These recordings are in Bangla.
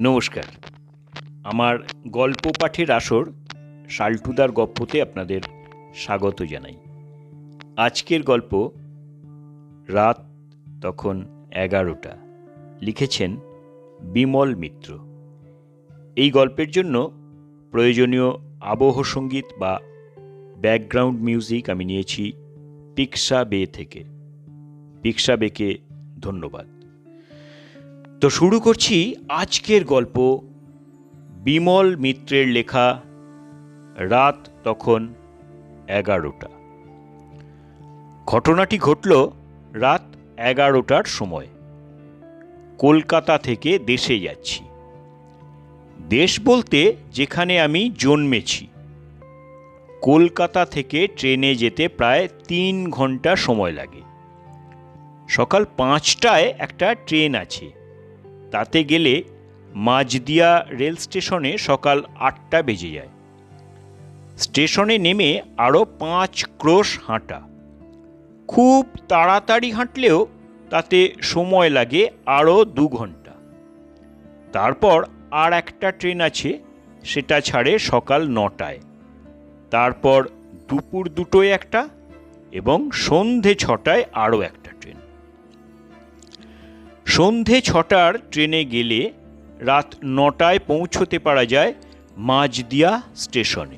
নমস্কার। আমার গল্প পাঠের আসর শাল্টুদার গপ্পতে আপনাদের স্বাগত জানাই। আজকের গল্প রাত তখন এগারোটা। লিখেছেন বিমল মিত্র। এই গল্পের জন্য প্রয়োজনীয় আবহ সংগীত বা ব্যাকগ্রাউন্ড মিউজিক আমি নিয়েছি পিক্সা বে থেকে। পিক্সা বেকে ধন্যবাদ। তো শুরু করছি আজকের গল্প। বিমল মিত্রের লেখা, রাত তখন এগারোটা। ঘটনাটি ঘটল রাত এগারোটার সময়। কলকাতা থেকে দেশে যাচ্ছি। দেশ বলতে যেখানে আমি জন্মেছি। কলকাতা থেকে ট্রেনে যেতে প্রায় তিন ঘণ্টা সময় লাগে। সকাল পাঁচটায় একটা ট্রেন আছে। তাতে গেলে মাঝদিয়া রেল স্টেশনে সকাল আটটা বেজে যায়। স্টেশনে নেমে আরও পাঁচ ক্রোশ হাঁটা। খুব তাড়াতাড়ি হাঁটলেও তাতে সময় লাগে আরও দু ঘণ্টা। তারপর আর একটা ট্রেন আছে, সেটা ছাড়ে সকাল নটায়। তারপর দুপুর দুটোয় একটা এবং সন্ধে ছটায় আরও একটা। সন্ধে ছটার ট্রেনে গেলে রাত নটায় পৌঁছতে পারা যায় মাঝদিয়া স্টেশনে।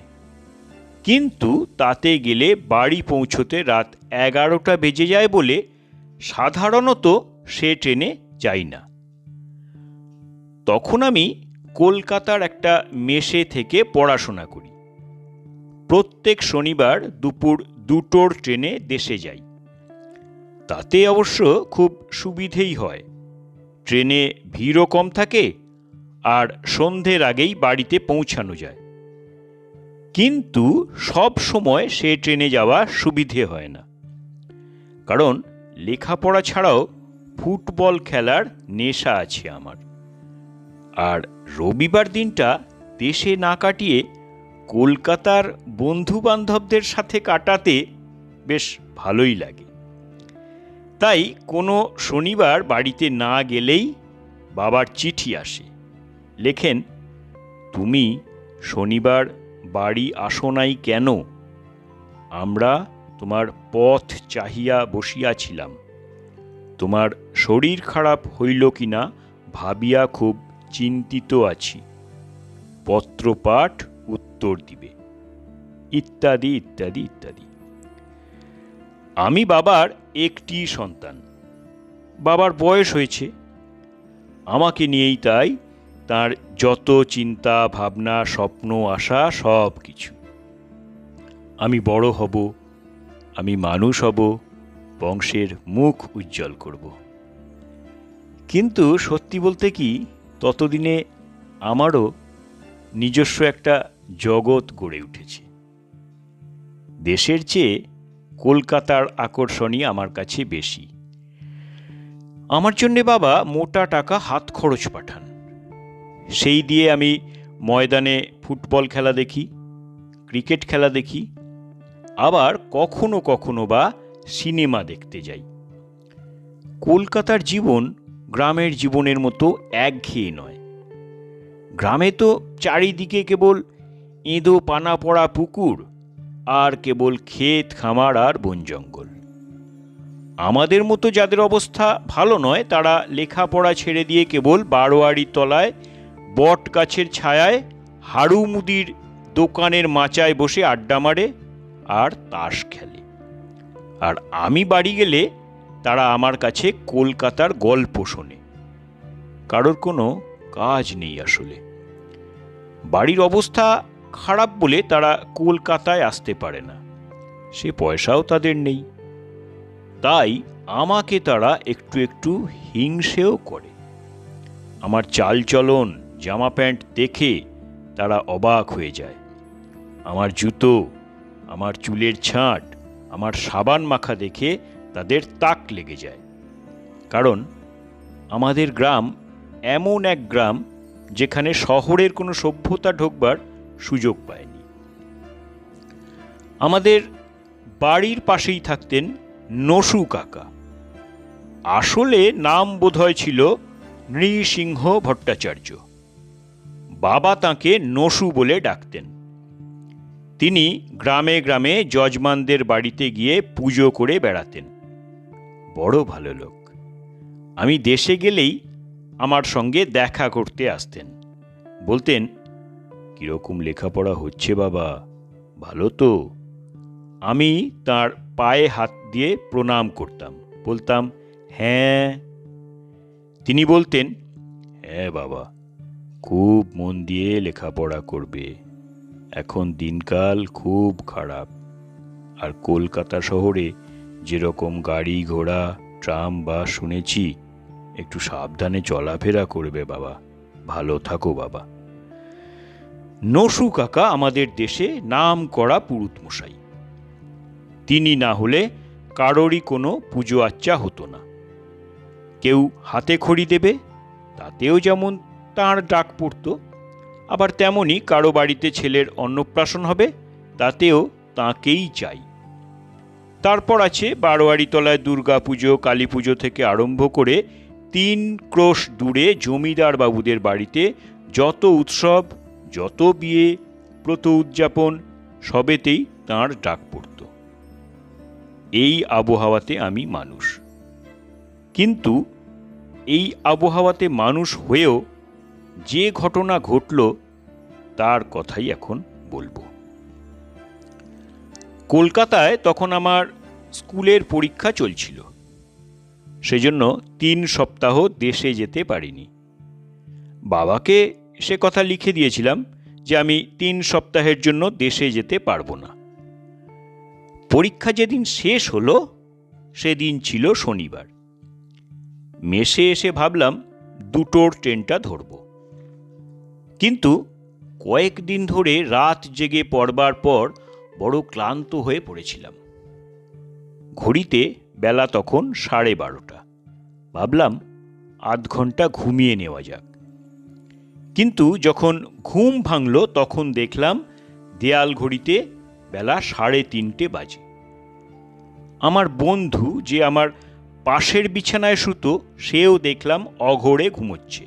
কিন্তু তাতে গেলে বাড়ি পৌঁছতে রাত এগারোটা বেজে যায় বলে সাধারণত সে ট্রেনে যাই না। তখন আমি কলকাতার একটা মেসে থেকে পড়াশোনা করি। প্রত্যেক শনিবার দুপুর দুটোর ট্রেনে দেশে যাই। তাতে অবশ্য খুব সুবিধেই হয়। ট্রেনে ভিড়ও কম থাকে আর সন্ধ্যের আগেই বাড়িতে পৌঁছানো যায়। কিন্তু সব সময় সে ট্রেনে যাওয়া সুবিধে হয় না। কারণ লেখাপড়া ছাড়াও ফুটবল খেলার নেশা আছে আমার। আর রবিবার দিনটা দেশে না কাটিয়ে কলকাতার বন্ধু বান্ধবদের সাথে কাটাতে বেশ ভালোই লাগে। তাই কোনো শনিবার বাড়িতে না গেলেই বাবার চিঠি আসে। লেখেন, তুমি শনিবার বাড়ি আসো নাই কেন? আমরা তোমার পথ চাহিয়া বসিয়াছিলাম। তোমার শরীর খারাপ হইল কি না ভাবিয়া খুব চিন্তিত আছি। পত্রপাঠ উত্তর দিবে। ইত্যাদি ইত্যাদি ইত্যাদি। আমি বাবার একটি সন্তান। বাবার বয়স হয়েছে। আমাকে নিয়েই তাই তার যত চিন্তা, ভাবনা, স্বপ্ন, আশা, সব কিছু। আমি বড় হব, আমি মানুষ হব, বংশের মুখ উজ্জ্বল করব। কিন্তু সত্যি বলতে কি, ততদিনে আমারও নিজস্ব একটা জগৎ গড়ে উঠেছে। দেশের চেয়ে কলকাতার আকর্ষণই আমার কাছে বেশি। আমার জন্যে বাবা মোটা টাকা হাত খরচ পাঠান। সেই দিয়ে আমি ময়দানে ফুটবল খেলা দেখি, ক্রিকেট খেলা দেখি, আবার কখনো কখনো বা সিনেমা দেখতে যাই। কলকাতার জীবন গ্রামের জীবনের মতো একঘেয়ে নয়। গ্রামে তো চারিদিকে কেবল এঁদো পানা পড়া পুকুর আর কেবল ক্ষেত, খামার আর বন জঙ্গল। আমাদের মতো যাদের অবস্থা ভালো নয়, তারা লেখাপড়া ছেড়ে দিয়ে কেবল বারোয়ারি তলায়, বট গাছের ছায়ায়, হাড়ু মুদির দোকানের মাচায় বসে আড্ডা মারে আর তাস খেলে। আর আমি বাড়ি গেলে তারা আমার কাছে কলকাতার গল্প শোনে। কারোর কোনো কাজ নেই আসলে। বাড়ির অবস্থা খারাপ বলে তারা কলকাতায় আসতে পারে না। সে পয়সাও তাদের নেই। তাই আমাকে তারা একটু একটু হিংসেও করে। আমার চালচলন জামা প্যান্ট দেখে তারা অবাক হয়ে যায়। আমার জুতো, আমার চুলের ছাঁট, আমার সাবান মাখা দেখে তাদের তাক লেগে যায়। কারণ আমাদের গ্রাম এমন এক গ্রাম যেখানে শহরের কোনো সভ্যতা ঢোকবার সুযোগ পায়নি। আমাদের বাড়ির পাশেই থাকতেন নসু কাকা। আসলে নাম বোধহয় ছিল নৃসিংহ ভট্টাচার্য। বাবা তাকে নসু বলে ডাকতেন। তিনি গ্রামে গ্রামে যজমানদের বাড়িতে গিয়ে পুজো করে বেড়াতেন। বড় ভালো লোক। আমি দেশে গেলেই আমার সঙ্গে দেখা করতে আসতেন। বলতেন কীরকম লেখাপড়া হচ্ছে বাবা? ভালো তো। আমি তার পায়ে হাত দিয়ে প্রণাম করতাম, বলতাম হ্যাঁ। তিনি বলতেন হ্যাঁ বাবা, খুব মন দিয়ে লেখাপড়া করবে। এখন দিনকাল খুব খারাপ। আর কলকাতা শহরে যেরকম গাড়ি ঘোড়া, ট্রাম বা শুনেছি, একটু সাবধানে চলাফেরা করবে বাবা। ভালো থাকো বাবা। নসু কাকা আমাদের দেশে নাম করা পুরুত মশাই তিনি না হলে কারোরই কোনো পুজো আচ্চা হতো না। কেউ হাতে খড়ি দেবে, তাতেও যেমন তার ডাক পড়তো, আবার তেমনই কারও বাড়িতে ছেলের অন্নপ্রাশন হবে, তাতেও তাকেই চাই। তারপর আছে বারোয়ারিতলায় দুর্গা পুজো, কালী পুজো থেকে আরম্ভ করে তিন ক্রোশ দূরে জমিদার বাবুদের বাড়িতে যত উৎসব যত বিয়ে প্রত উদযাপন, সবেতেই তাঁর ডাক পড়ত। এই আবহাওয়াতে আমি মানুষ। কিন্তু এই আবহাওয়াতে মানুষ হয়েও যে ঘটনা ঘটল, তার কথাই এখন বলব। কলকাতায় তখন আমার স্কুলের পরীক্ষা চলছিল। সেজন্য তিন সপ্তাহ দেশে যেতে পারিনি। বাবাকে সে কথা লিখে দিয়েছিলাম যে আমি তিন সপ্তাহের জন্য দেশে যেতে পারব না। পরীক্ষা যেদিন শেষ হলো, সেদিন ছিল শনিবার। মেসে এসে ভাবলাম দুটোর ট্রেনটা ধরব। কিন্তু কয়েকদিন ধরে রাত জেগে পড়বার পর বড় ক্লান্ত হয়ে পড়েছিলাম। ঘড়িতে বেলা তখন সাড়ে বারোটা। ভাবলাম আধ ঘণ্টা ঘুমিয়ে নেওয়া যাক। কিন্তু যখন ঘুম ভাঙল, তখন দেখলাম দেয়াল ঘড়িতে বেলা সাড়ে তিনটে বাজে। আমার বন্ধু যে আমার পাশের বিছানায় শুতো, সেও দেখলাম অঘোরে ঘুমোচ্ছে।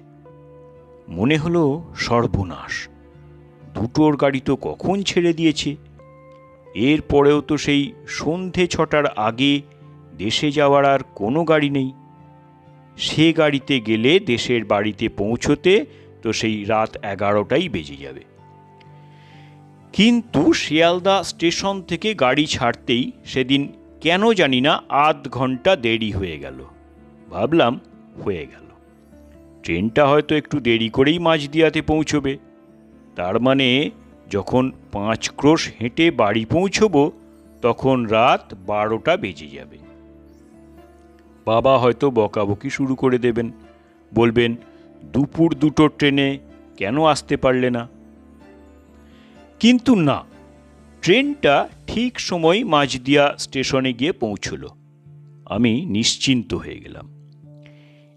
মনে হলো সর্বনাশ। দুটোর গাড়ি তো কখন ছেড়ে দিয়েছে? এরপরেও তো সেই সন্ধে ছটার আগে দেশে যাওয়ার আর কোনো গাড়ি নেই। সে গাড়িতে গেলে দেশের বাড়িতে পৌঁছতে তো সেই রাত এগারোটাই বেজে যাবে। কিন্তু শিয়ালদা স্টেশন থেকে গাড়ি ছাড়তেই সেদিন কেন জানি না আধ ঘণ্টা দেরি হয়ে গেল। ভাবলাম হয়ে গেল। ট্রেনটা হয়তো একটু দেরি করেই মাঝদিয়াতে পৌঁছবে। তার মানে যখন পাঁচ ক্রোশ হেঁটে বাড়ি পৌঁছবো, তখন রাত বারোটা বেজে যাবে। বাবা হয়তো বকাবকি শুরু করে দেবেন। বলবেন দুপুর দুটো ট্রেনে কেন আসতে পারলে না? কিন্তু না, ট্রেনটা ঠিক সময় মাঝদিয়া স্টেশনে গিয়ে পৌঁছল। আমি নিশ্চিন্ত হয়ে গেলাম।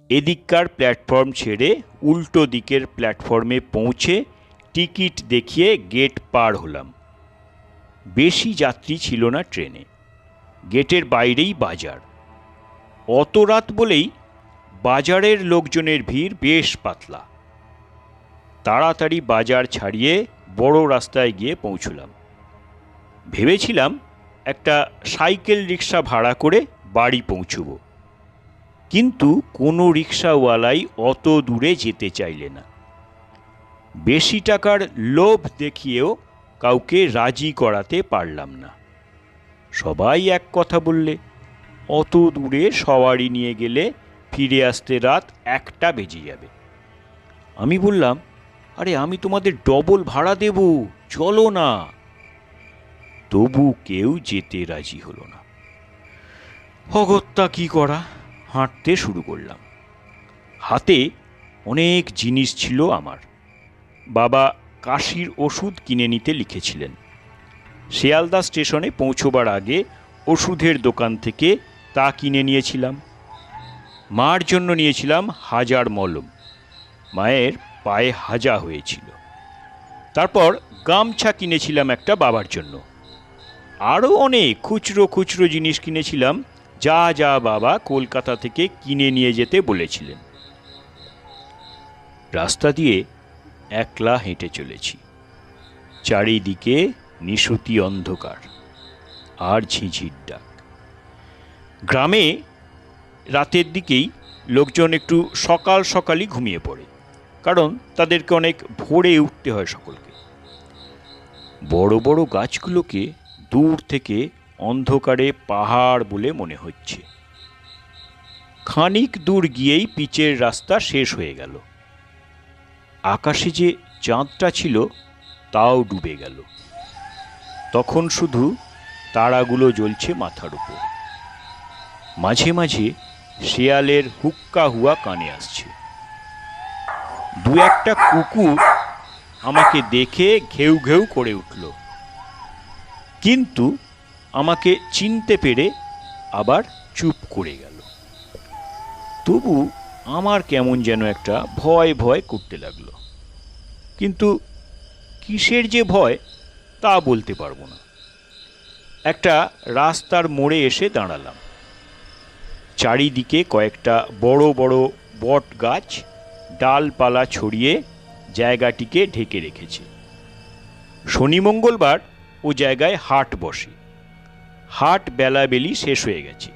এদিককার প্ল্যাটফর্ম ছেড়ে উল্টো দিকের প্ল্যাটফর্মে পৌঁছে টিকিট দেখিয়ে গেট পার হলাম। বেশি যাত্রী ছিল না ট্রেনে। গেটের বাইরেই বাজার। অত রাত বলেই বাজারের লোকজনের ভিড় বেশ পাতলা। তাড়াতাড়ি বাজার ছাড়িয়ে বড় রাস্তায় গিয়ে পৌঁছলাম। ভেবেছিলাম একটা সাইকেল রিক্সা ভাড়া করে বাড়ি পৌঁছব। কিন্তু কোনো রিক্সাওয়ালাই অত দূরে যেতে চাইলে না। বেশি টাকার লোভ দেখিয়েও কাউকে রাজি করাতে পারলাম না। সবাই এক কথা বললে, অত দূরে সওয়ারি নিয়ে গেলে ফিরে আসতে রাত একটা বেজে যাবে। আমি বললাম, আরে, আমি তোমাদের ডবল ভাড়া দেব, চলো না। তবু কেউ যেতে রাজি হলো না। অগত্যা কি করা? হাঁটতে শুরু করলাম। হাতে অনেক জিনিস ছিল আমার। বাবা কাশির ওষুধ কিনে নিতে লিখেছিলেন। শিয়ালদা স্টেশনে পৌঁছবার আগে ওষুধের দোকান থেকে তা কিনে নিয়েছিলাম। মার জন্য নিয়েছিলাম হাজার মলম। মায়ের পায়ে হাজা হয়েছিল। তারপর গামছা কিনেছিলাম একটা বাবার জন্য। আরও অনেক খুচরো খুচরো জিনিস কিনেছিলাম, যা যা বাবা কলকাতা থেকে কিনে নিয়ে যেতে বলেছিলেন। রাস্তা দিয়ে একলা হেঁটে চলেছি। চারিদিকে নিশুতি অন্ধকার আর ঝিঝির ডাক। গ্রামে রাতের দিকেই লোকজন একটু সকাল সকালই ঘুমিয়ে পড়ে, কারণ তাদেরকে অনেক ভোরে উঠতে হয় সকলকে। বড় বড় গাছগুলোকে দূর থেকে অন্ধকারে পাহাড় বলে মনে হচ্ছে। খানিক দূর গিয়েই পিচের রাস্তা শেষ হয়ে গেল। আকাশে যে চাঁদটা ছিল, তাও ডুবে গেল। তখন শুধু তারাগুলো জ্বলছে মাথার উপর। মাঝে মাঝে শেয়ালের হুক্কা হুয়া কানে আসছে। দু একটা কুকুর আমাকে দেখে ঘেউ ঘেউ করে উঠল। কিন্তু আমাকে চিনতে পেরে আবার চুপ করে গেল। তবু আমার কেমন যেন একটা ভয় ভয় করতে লাগল। কিন্তু কিসের যে ভয়, তা বলতে পারব না। একটা রাস্তার মোড়ে এসে দাঁড়ালাম। চারিদিকে কয়েকটা বড় বড় বট গাছ ডালপালা ছড়িয়ে জায়গাটিকে ঢেকে রেখেছে। শনি মঙ্গলবার ও জায়গায় হাট বসে। হাট বেলাবেলি শেষ হয়ে গেছে।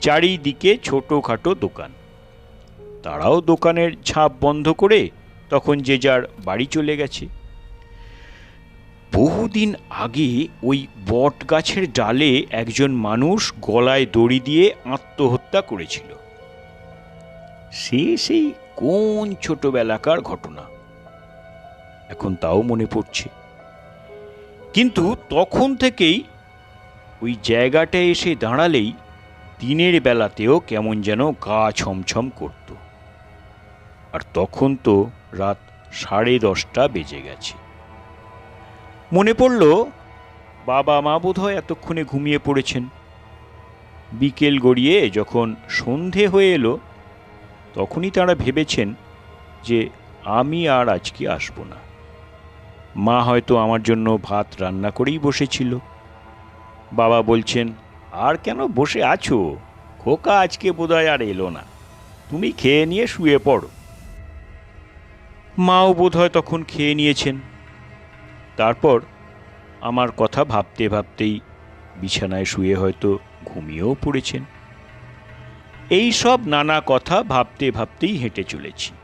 চারিদিকে ছোটোখাটো দোকান। তারাও দোকানের ঝাঁপ বন্ধ করে তখন যে যার বাড়ি চলে গেছে। বহুদিন আগে ওই বট গাছের ডালে একজন মানুষ গলায় দড়ি দিয়ে আত্মহত্যা করেছিল। সে সেই কোন ছোটবেলাকার ঘটনা? এখন তাও মনে পড়ছে। কিন্তু তখন থেকেই ওই জায়গাটায় এসে দাঁড়ালেই দিনের বেলাতেও কেমন যেন গা ছমছম করত। আর তখন তো রাত সাড়ে দশটা বেজে গেছে। মনে পড়ল, বাবা মা বোধহয় এতক্ষণে ঘুমিয়ে পড়েছেন। বিকেল গড়িয়ে যখন সন্ধে হয়ে এলো, তখনই তারা ভেবেছেন যে আমি আর আজকে আসব না। মা হয়তো আমার জন্য ভাত রান্না করেই বসেছিল। বাবা বলছেন, আর কেন বসে আছো? খোকা আজকে বোধহয় আর এলো না। তুমি খেয়ে নিয়ে শুয়ে পড়ো। মাও বোধহয় তখন খেয়ে নিয়েছেন। তারপর আমার কথা ভাবতে ভাবতেই বিছানায় শুয়ে হয়তো ঘুমিয়েও পড়েছেন। এই সব নানা কথা ভাবতে ভাবতেই হেঁটে চলেছি।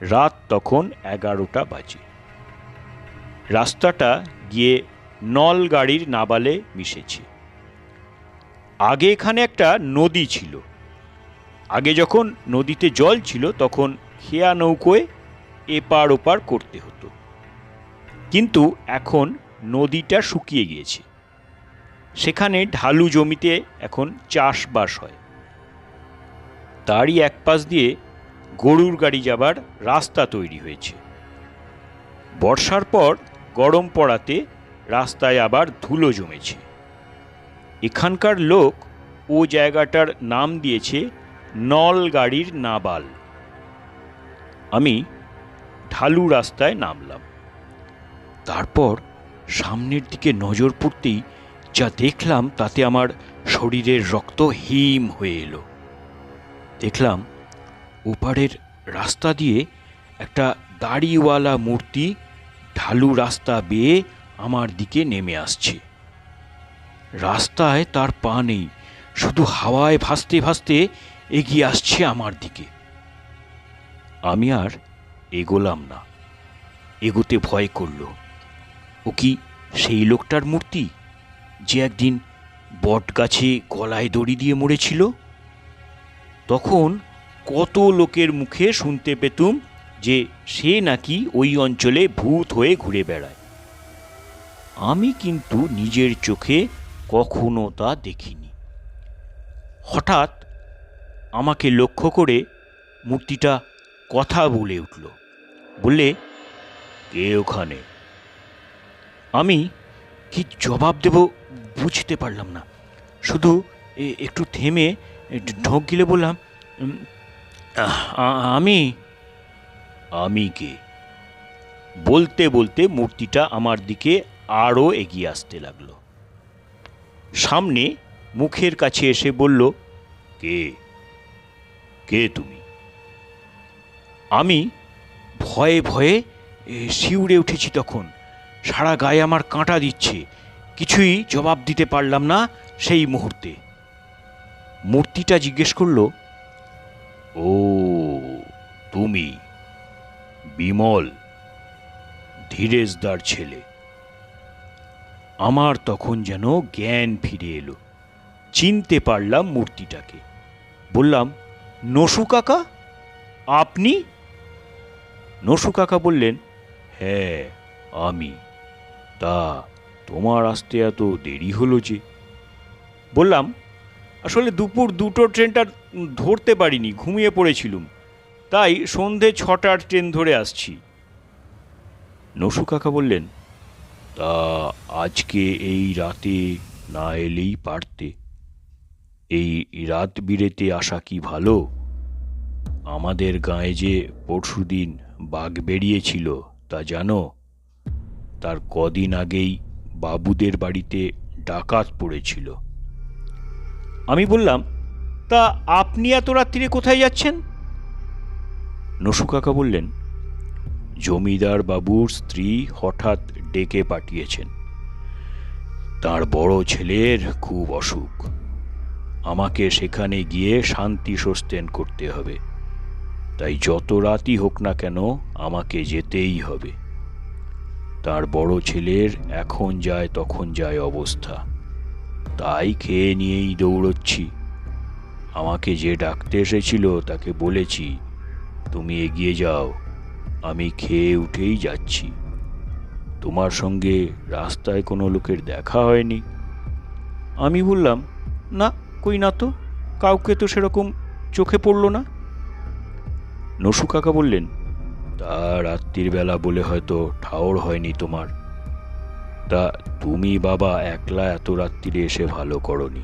রাত তখন এগারোটা বাজে। রাস্তাটা গিয়ে নল গাড়ির নাবালে মিশেছে। আগে এখানে একটা নদী ছিল। আগে যখন নদীতে জল ছিল তখন খেয়া নৌকোয় এপার ওপার করতে হতো। কিন্তু এখন নদীটা শুকিয়ে গিয়েছে। সেখানে ঢালু জমিতে এখন চাষবাস হয়। তারই এক পাশ দিয়ে গরুর গাড়ি যাবার রাস্তা তৈরি হয়েছে। বর্ষার পর গরম পড়াতে রাস্তায় আবার ধুলো জমেছে। এখানকার লোক ও জায়গাটার নাম দিয়েছে নল গাড়ির নাবাল। আমি ঢালু রাস্তায় নামলাম। তারপর সামনের দিকে নজর পড়তেই যা দেখলাম তাতে আমার শরীরের রক্ত হিম হয়ে এলো। দেখলাম ওপারের রাস্তা দিয়ে একটা দাড়িওয়ালা মূর্তি ঢালু রাস্তা বেয়ে আমার দিকে নেমে আসছে। রাস্তায় তার পা নেই, শুধু হাওয়ায় ভাসতে ভাসতে এগিয়ে আসছে আমার দিকে। আমি আর এগোলাম না, এগোতে ভয় করল। ও কি, সেই লোকটার মূর্তি যে একদিন বট গাছে গলায় দড়ি দিয়ে মরেছিল? তখন কত লোকের মুখে শুনতে পেতুম যে সে নাকি ওই অঞ্চলে ভূত হয়ে ঘুরে বেড়ায়। আমি কিন্তু নিজের চোখে কখনো তা দেখিনি। হঠাৎ আমাকে লক্ষ্য করে মূর্তিটা কথা বলে উঠল। বললে, কে ওখানে? আমি কি জবাব দেব বুঝতে পারলাম না। শুধু একটু থেমে ঢোক গিলে বললাম "উম, আ- আ- আমি আমি কে? বলতে বলতে মূর্তিটা আমার দিকে আরও এগিয়ে আসতে লাগল। সামনে মুখের কাছে এসে বলল কে? কে তুমি? আমি ভয়ে ভয়ে এ, শিউরে উঠেছি তখন। সারা গায়ে আমার কাঁটা দিচ্ছে। কিছুই জবাব দিতে পারলাম না সেই মুহূর্তে। মূর্তিটা জিজ্ঞেস করল, ও, তুমি বিমল, ধীরেজদার ছেলে? আমার তখন যেন জ্ঞান ফিরে এলো। চিনতে পারলাম মূর্তিটাকে। বললাম, নসু কাকা, আপনি? নসু কাকা বললেন হ্যাঁ আমি। তা তোমার আসতে এত দেরি হলো যে? বললাম, আসলে দুপুর দুটো ট্রেনটা ধরতে পারিনি, ঘুমিয়ে পড়েছিলুম। তাই সন্ধে ছটার ট্রেন ধরে আসছি। নসু কাকা বললেন, তা আজকে এই রাতে না এলেই পারতে। এই রাত বিরেতে আসা কি ভালো? আমাদের গায়ে যে পরশুদিন বাঘ বেরিয়েছিল, তা জানো? তার কদিন আগেই বাবুদের বাড়িতে ডাকাত পড়েছিল। আমি বললাম, তা আপনি এত রাত্রিরে কোথায় যাচ্ছেন? নসু কাকা বললেন, জমিদার বাবুর স্ত্রী হঠাৎ ডেকে পাঠিয়েছেন। তার বড় ছেলের খুব অসুখ। আমাকে সেখানে গিয়ে শান্তি সস্তেন করতে হবে। তাই যত রাতই হোক না কেন আমাকে যেতেই হবে। তার বড় ছেলের এখন যায় তখন যায় অবস্থা। তাই খেয়ে নিয়েই দৌড়চ্ছি। আমাকে যে ডাকতে এসেছিল তাকে বলেছি, তুমি এগিয়ে যাও, আমি খেয়ে উঠেই যাচ্ছি। তোমার সঙ্গে রাস্তায় কোনো লোকের দেখা হয়নি? আমি বললাম, না, কই না তো, কাউকে তো সেরকম চোখে পড়ল না? নসু কাকা বললেন তা রাত্রির বেলা বলে হয়তো ঠাওর হয়নি তোমার। তা তুমি বাবা একলা এত রাত্রিরে এসে ভালো করনি।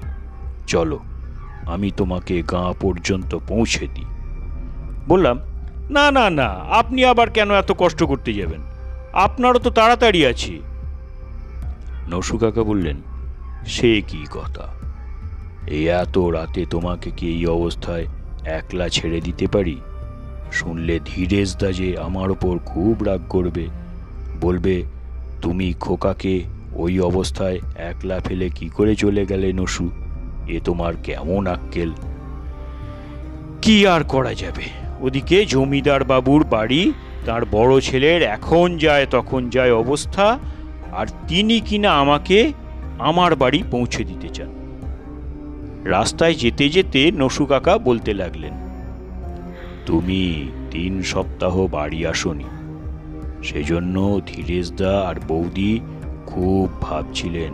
চলো, আমি তোমাকে গাঁ পর্যন্ত পৌঁছে দিই। বললাম, না না না, আপনি আবার কেন এত কষ্ট করতে যাবেন? আপনারও তো তাড়াতাড়ি আছি। নসু কাকা বললেন, সে কি কথা? এই এত রাতে তোমাকে কি এই অবস্থায় একলা ছেড়ে দিতে পারি? শুনলে ধীরেজদা যে আমার ওপর খুব রাগ করবে। বলবে, তুমি খোকাকে ওই অবস্থায় একলা ফেলে কি করে চলে গেলে নসু? এ তোমার কেমন আক্কেল? কি আর করা যাবে? ওদিকে জমিদার বাবুর বাড়ি, তার বড় ছেলের এখন যায় তখন যায় অবস্থা, আর তিনি কিনা আমাকে আমার বাড়ি পৌঁছে দিতে চান। রাস্তায় যেতে যেতে নসু কাকা বলতে লাগলেন তুমি তিন সপ্তাহ বাড়ি আসনি। সেজন্য ধীরেশদা আর বৌদি খুব ভাবছিলেন,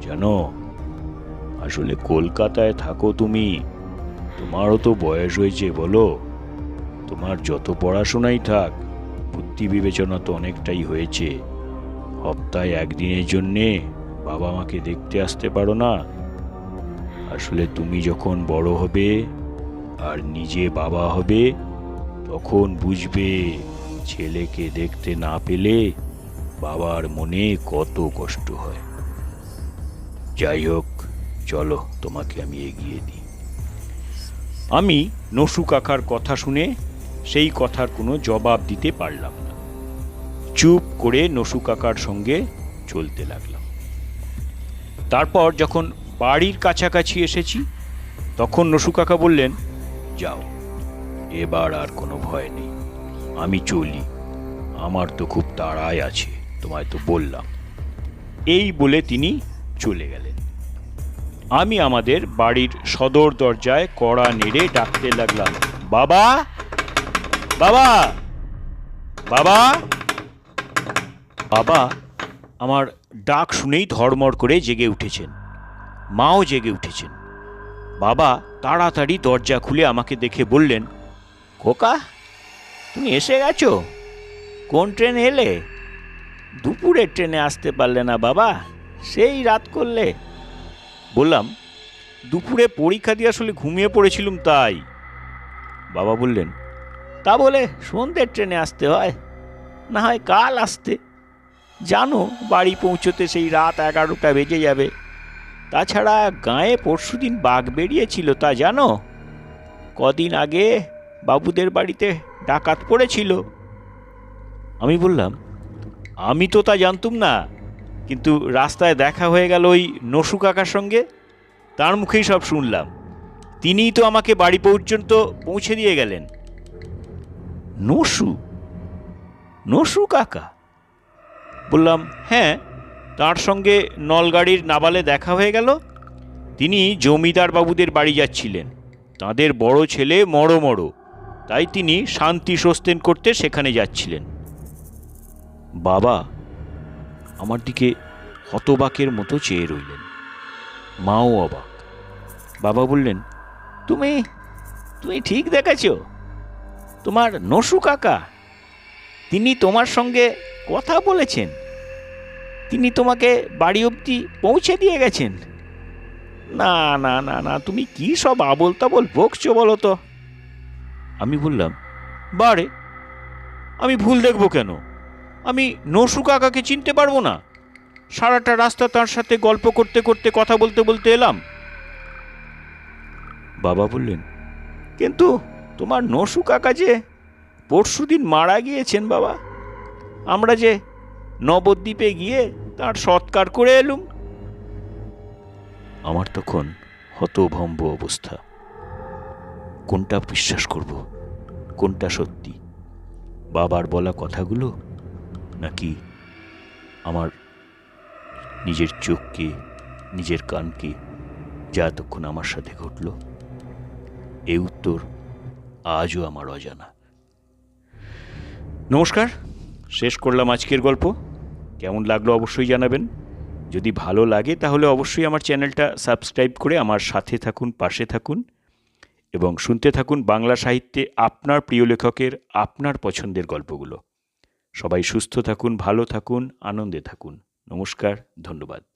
জানো? আসলে কলকাতায় থাকো তুমি। তোমারও তো বয়স হয়েছে, বলো? তোমার যত পড়াশোনাই থাক, বুদ্ধি বিবেচনা তো অনেকটাই হয়েছে। হপ্তায় একদিনের জন্যে বাবা মাকে দেখতে আসতে পারো না? আসলে তুমি যখন বড় হবে আর নিজে বাবা হবে তখন বুঝবে ছেলেকে দেখতে না পেলে বাবার মনে কত কষ্ট হয়। যাই হোক, চলো তোমাকে আমি এগিয়ে দিই। আমি নসু কাকার কথা শুনে সেই কথার কোনো জবাব দিতে পারলাম না। চুপ করে নসু কাকার সঙ্গে চলতে লাগলাম। তারপর যখন বাড়ির কাছাকাছি এসেছি, তখন নসু কাকা বললেন, যাও। এবার আর কোনো ভয় নেই। আমি চলি। আমার তো খুব তাড়াই আছে, তোমায় তো বললাম। এই বলে তিনি চলে গেলেন। আমি আমাদের বাড়ির সদর দরজায় কড়া নেড়ে ডাকতে লাগলাম, বাবা! বাবা! বাবা! বাবা! আমার ডাক শুনেই ধর্মর করে জেগে উঠেছেন। মাও জেগে উঠেছেন। বাবা তাড়াতাড়ি দরজা খুলে আমাকে দেখে বললেন খোকা, তুমি এসে গেছো? কোন ট্রেনে এলে? দুপুরের ট্রেনে আসতে পারলে না বাবা, সেই রাত করলে। বললাম, দুপুরে পরীক্ষা দিয়ে আসলে ঘুমিয়ে পড়েছিলুম তাই। বাবা বললেন, তা বলে সন্ধ্যের ট্রেনে আসতে হয়, না হয় কাল আসতে। জানো, বাড়ি পৌঁছতে সেই রাত এগারোটা বেজে যাবে। তাছাড়া গায়ে পরশুদিন বাঘ বেরিয়েছিল তা জানো? কদিন আগে বাবুদের বাড়িতে ডাকাত পড়েছিল। আমি বললাম, আমি তো তা জানতুম না, কিন্তু রাস্তায় দেখা হয়ে গেল ওই নসু কাকার সঙ্গে। তার মুখেই সব শুনলাম। তিনিই তো আমাকে বাড়ি পর্যন্ত পৌঁছে দিয়ে গেলেন। নসু? নসু কাকা? বললাম হ্যাঁ তার সঙ্গে নলগাড়ির নাবালে দেখা হয়ে গেল। তিনি জমিদার বাবুদের বাড়ি যাচ্ছিলেন। তাদের বড় ছেলে মড়ো মড়ো। তাই তিনি শান্তি সস্তেন করতে সেখানে যাচ্ছিলেন। বাবা, আমার দিকে হতবাকের মতো চেয়ে রইলেন। মাও অবাক। বাবা বললেন, তুমি তুমি ঠিক দেখেছ। তোমার নসু কাকা, তিনি তোমার সঙ্গে কথা বলেছেন। তিনি তোমাকে বাড়ি অবধি পৌঁছে দিয়ে গেছেন। না না না না, তুমি কি সব আবল তাবল বকছো বলো তো? আমি বললাম, বারে, আমি ভুল দেখব কেন? আমি নসু কাকাকে চিনতে পারব না। সারাটা রাস্তা তার সাথে গল্প করতে করতে, কথা বলতে বলতে এলাম। বাবা বললেন, কিন্তু তোমার নসু কাকা যে পরশুদিন মারা গিয়েছেন বাবা, আমরা যে নবদ্বীপে গিয়ে তার সৎকার করে এলুম। আমার তখন হতভম্ব অবস্থা। কোনটা বিশ্বাস করব? কোনটা সত্যি? বাবার বলা কথাগুলো নাকি আমার নিজের চোখকে, নিজের কানকে যা এতক্ষণ আমার সাথে ঘটল? এই উত্তর আজও আমার অজানা। নমস্কার, শেষ করলাম আজকের গল্প। কেমন লাগল অবশ্যই জানাবেন। যদি ভালো লাগে তাহলে অবশ্যই আমার চ্যানেলটা সাবস্ক্রাইব করে আমার সাথে থাকুন, পাশে থাকুন। এবং শুনতে থাকুন বাংলা সাহিত্যে আপনার প্রিয় লেখকের আপনার পছন্দের গল্পগুলো। সবাই সুস্থ থাকুন, ভালো থাকুন, আনন্দে থাকুন। নমস্কার, ধন্যবাদ।